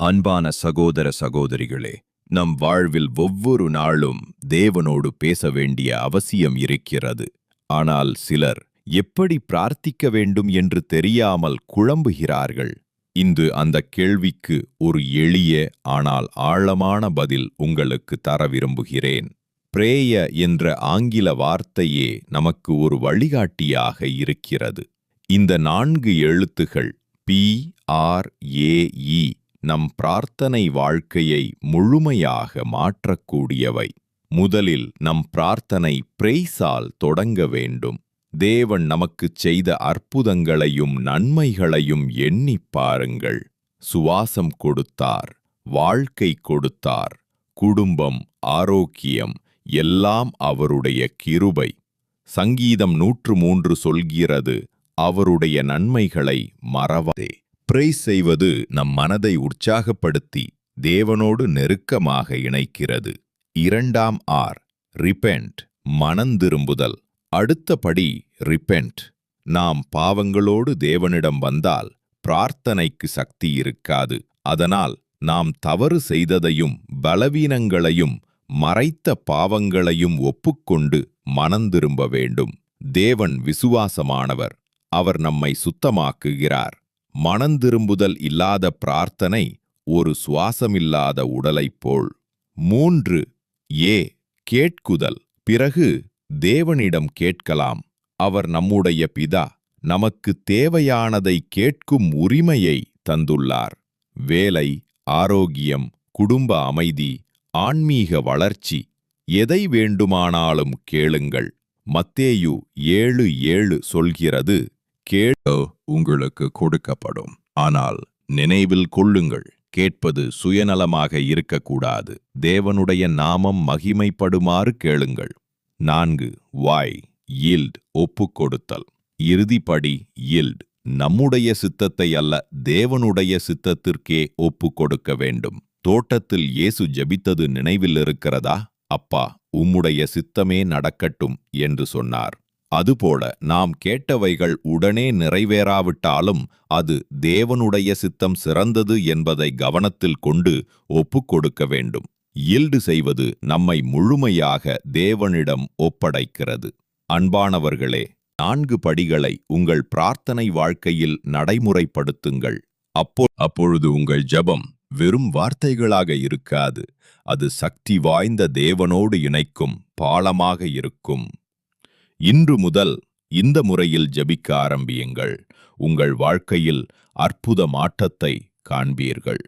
அன்பான சகோதர சகோதரிகளே நம் வாழ்வில் ஒவ்வொரு நாளும் தேவனோடு பேச வேண்டிய அவசியம் இருக்கிறது. ஆனால் சிலர் எப்படி பிரார்த்திக்க வேண்டும் என்று தெரியாமல் குழம்புகிறார்கள்? இன்று அந்த கேள்விக்கு ஒரு எளிய ஆனால் ஆழமான பதில் உங்களுக்கு தர விரும்புகிறேன். பிரேய என்ற ஆங்கில வார்த்தையே நமக்கு ஒரு வழிகாட்டியாக இருக்கிறது. இந்த நான்கு எழுத்துகள் பி ஆர் ஏஇ நம் பிரார்த்தனை வாழ்க்கையை முழுமையாக மாற்றக்கூடியவை. முதலில் நம் பிரார்த்தனை பிரெய்ஸால் தொடங்க வேண்டும். தேவன் நமக்குச் செய்த அற்புதங்களையும் நன்மைகளையும் எண்ணிப் பாருங்கள். சுவாசம் கொடுத்தார் வாழ்க்கை கொடுத்தார் குடும்பம் ஆரோக்கியம் எல்லாம் அவருடைய கிருபை. சங்கீதம் நூற்று மூன்று சொல்கிறது அவருடைய நன்மைகளை மறவாதே. பிரை செய்வது நம் மனதை உற்சாகப்படுத்தி தேவனோடு நெருக்கமாக இணைக்கிறது. இரண்டாம் ஆர் ரிபெண்ட் மனந்திரும்புதல். அடுத்தபடி ரிபெண்ட் நாம் பாவங்களோடு தேவனிடம் வந்தால் பிரார்த்தனைக்கு சக்தி இருக்காது. அதனால் நாம் தவறு செய்ததையும் பலவீனங்களையும் மறைத்த பாவங்களையும் ஒப்புக்கொண்டு மனந்திரும்ப வேண்டும். தேவன் விசுவாசமானவர். அவர் நம்மை சுத்தமாக்குகிறார். மனந்திரும்புதல் இல்லாத பிரார்த்தனை ஒரு சுவாசமில்லாத உடலைப் போல். மூன்று ஏ கேட்குதல். பிறகு தேவனிடம் கேட்கலாம். அவர் நம்முடைய பிதா நமக்கு தேவையானதை கேட்கும் உரிமையை தந்துள்ளார். வேலை ஆரோக்கியம் குடும்ப அமைதி ஆன்மீக வளர்ச்சி எதை வேண்டுமானாலும் கேளுங்கள். மத்தேயு ஏழு ஏழு சொல்கிறது. கேளோ உங்களுக்கு கொடுக்கப்படும். ஆனால் நினைவில் கொள்ளுங்கள் கேட்பது சுயநலமாக இருக்கக்கூடாது. தேவனுடைய நாமம் மகிமைப்படுமாறு கேளுங்கள். நான்கு வாய் இல்ட் ஒப்பு கொடுத்தல் இறுதிப்படி yield நம்முடைய சித்தத்தை அல்ல தேவனுடைய சித்தத்திற்கே ஒப்புக்கொடுக்க வேண்டும். தோட்டத்தில் இயேசு ஜபித்தது நினைவில் இருக்கிறதா? அப்பா உம்முடைய சித்தமே நடக்கட்டும் என்று சொன்னார். அதுபோல நாம் கேட்டவைகள் உடனே நிறைவேறாவிட்டாலும் அது தேவனுடைய சித்தம் சிறந்தது என்பதை கவனத்தில் கொண்டு ஒப்புக்கொடுக்க வேண்டும். ஈல்டு செய்வது நம்மை முழுமையாக தேவனிடம் ஒப்படைக்கிறது. அன்பானவர்களே நான்கு படிகளை உங்கள் பிரார்த்தனை வாழ்க்கையில் நடைமுறைப்படுத்துங்கள். அப்போ அப்பொழுது உங்கள் ஜெபம் வெறும் வார்த்தைகளாக இருக்காது. அது சக்தி வாய்ந்த தேவனோடு இணைக்கும் பாலமாக இருக்கும். இன்று முதல் இந்த முறையில் ஜபிக்க ஆரம்பியுங்கள். உங்கள் வாழ்க்கையில் அற்புத மாற்றத்தை காண்பீர்கள்.